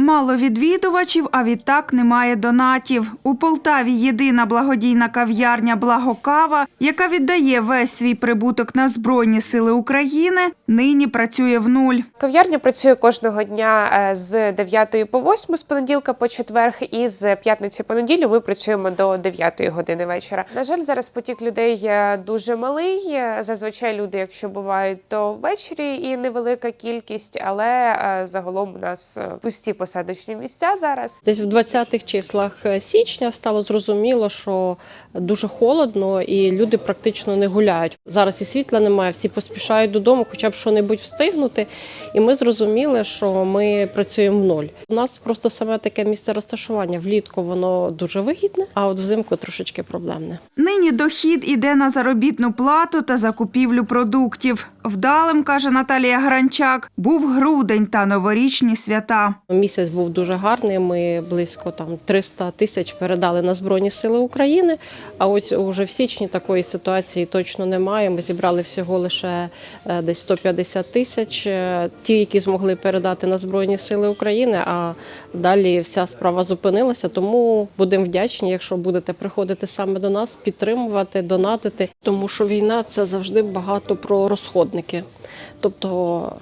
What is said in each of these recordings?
Мало відвідувачів, а відтак немає донатів. У Полтаві єдина благодійна кав'ярня Благокава, яка віддає весь свій прибуток на Збройні Сили України, нині працює в нуль. Кав'ярня працює кожного дня е, з 9 по 8, з понеділка по четверг, і з п'ятниці по неділю ми працюємо до 9 години вечора. На жаль, зараз потік людей е, дуже малий. Е, Зазвичай люди, якщо бувають, то ввечері і невелика кількість, але загалом у нас пусті посадочні місця зараз. Десь в 20-х числах е, січня стало зрозуміло, що дуже холодно і люди практично не гуляють. Зараз і світла немає, всі поспішають додому, хоча б що-небудь встигнути. І ми зрозуміли, що ми працюємо в ноль. У нас просто саме таке місце розташування. Влітку воно дуже вигідне, а от взимку трошечки проблемне. Нині дохід іде на заробітну плату та закупівлю продуктів. Вдалим, каже Наталія Гранчак, був грудень та новорічні свята. Місяць був дуже гарний. Ми близько там 300 тисяч передали на Збройні Сили України. А ось уже в січні такої ситуації точно немає. Ми зібрали всього лише е, десь 150 тисяч. Е, Ті, які змогли передати на Збройні Сили України. А далі вся справа зупинилася. Тому будемо вдячні, якщо будете приходити саме до нас, підтримувати, донатити. Тому що війна це завжди багато про розходники. Тобто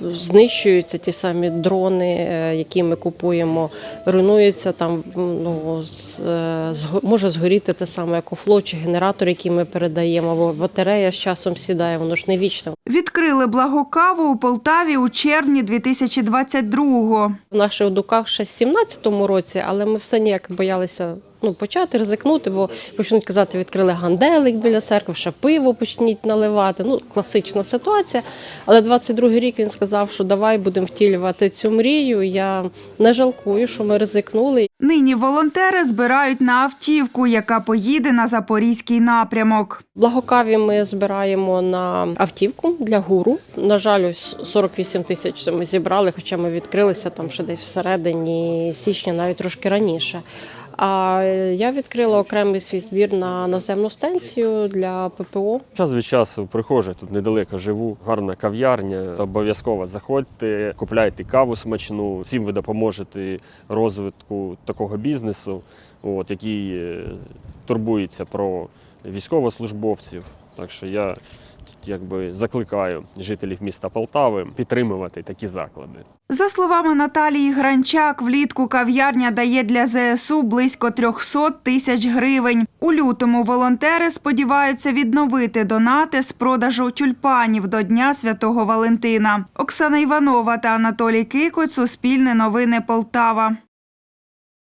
знищуються ті самі дрони, е, які ми купуємо, руйнується там, ну, з- е, може згоріти те саме екофло чи генератор, який ми передаємо, бо батарея з часом сідає, воно ж не вічно. Відкрили благокаву у Полтаві у червні 2022-го. В наших дуках ще з 17-му році, але ми все ніяк боялися ну, почати ризикнути, бо почнуть казати, відкрили ганделик біля церкви, ще пиво почніть наливати. Ну, класична ситуація. Але 22-й рік він сказав, що давай будемо втілювати цю мрію. Я не жалкую, що ми ризикнули. Нині волонтери збирають на автівку, яка поїде на запорізький напрямок. Благокаві ми збираємо на автівку для гуру. На жаль, ось 48 тисяч ми зібрали, хоча ми відкрилися там ще десь всередині січня, навіть трошки раніше. А я відкрила окремий свій збір на наземну станцію для ППО. Час від часу приходжу, тут недалеко живу, гарна кав'ярня. Обов'язково заходьте, купляйте каву смачну. Всім ви допоможете розвитку такого бізнесу, от, який е, турбується про військовослужбовців. Так що я якби закликаю жителів міста Полтави підтримувати такі заклади. За словами Наталії Гранчак, влітку кав'ярня дає для ЗСУ близько 300 тисяч гривень. У лютому волонтери сподіваються відновити донати з продажу тюльпанів до Дня Святого Валентина. Оксана Іванова та Анатолій Кикоць, Суспільне новини Полтава.